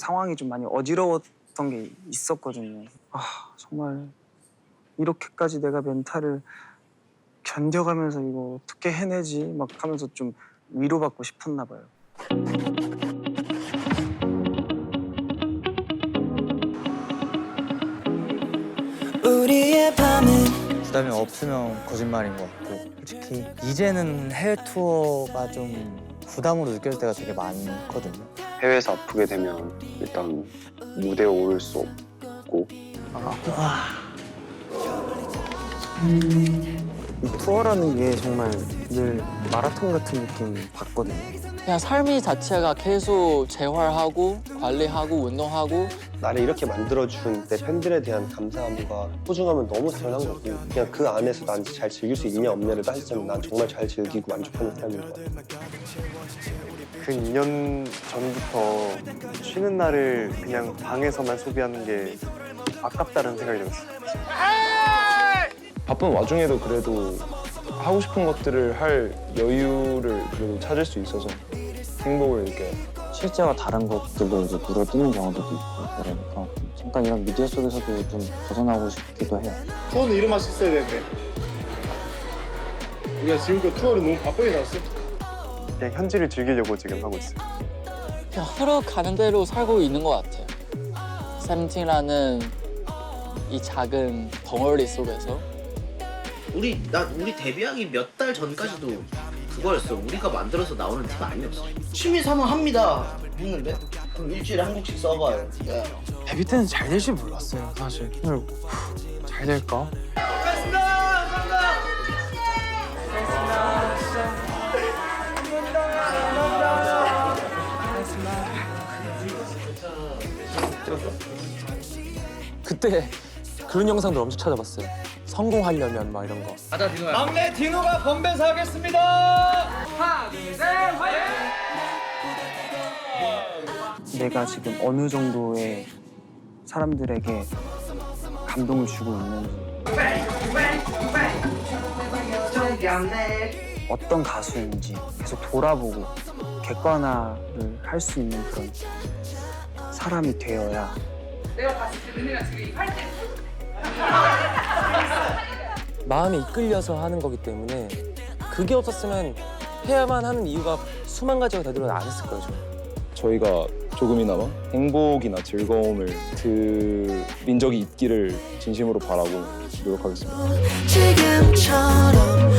상황이 좀 많이 어지러웠던 게 있었거든요. 아 정말 이렇게까지 내가 멘탈을 견뎌가면서 이거 어떻게 해내지 막 하면서 좀 위로받고 싶었나 봐요. 우리의 밤은 부담이 없으면 거짓말인 것 같고 솔직히 이제는 해외 투어가 좀 부담으로 느껴질 때가 되게 많거든요. 해외에서 아프게 되면 일단 무대에 오를 수 없고 이 투어라는 게 정말 늘 마라톤 같은 느낌 받거든요. 그냥 삶이 자체가 계속 재활하고 관리하고 운동하고 나를 이렇게 만들어준 내 팬들에 대한 감사함과 소중함은 너무 당연한 거고 그냥 그 안에서 난 잘 즐길 수 있냐 없냐를 따지자면 난 정말 잘 즐기고 만족하는 사람인 것 같아 그 2년 전부터 쉬는 날을 그냥 방에서만 소비하는 게 아깝다는 생각이 들었어요. 바쁜 와중에도 그래도 하고 싶은 것들을 할 여유를 그래도 찾을 수 있어서 행복을 느껴요. 실제와 다른 것들로 이제 물어뜯는 경우도 있고 그러니까 잠깐 이런 미디어 속에서도 좀 벗어나고 싶기도 해요. 투어는 이름만 썼어야 되는데 우리가 지금껏 투어를 너무 바쁘게 잡았어 그냥 현지를 즐기려고 지금 하고 있어요. 그냥 흐르가는 대로 살고 있는 것 같아요. 세븐틴이라는 이 작은 덩어리 속에서 우리 나 우리 데뷔하기 몇 달 전까지도 그거였어. 우리가 만들어서 나오는 팀 아니었어. 취미 삼아 합니다. 했는데 그럼 일주일에 한 곡씩 써봐요. 야. 데뷔 때는 잘 될 줄 몰랐어요, 사실. 오늘 잘 될까? 그때 그런 영상들 엄청 찾아봤어요. 성공하려면 막 이런 거. 가자 디노야. 막내 디노가 건배사 하겠습니다. 내가 지금 어느 정도의 사람들에게 감동을 주고 있는지 어떤 가수인지 계속 돌아보고 객관화를 할 수 있는 그런 사람이 되어야 마음에 이끌려서 하는 거기 때문에 그게 없었으면 해야만 하는 이유가 수만 가지가 되도록 안 했을 거예요. 저는. 저희가 조금이나마 행복이나 즐거움을 드린 적이 있기를 진심으로 바라고 노력하겠습니다. 지금처럼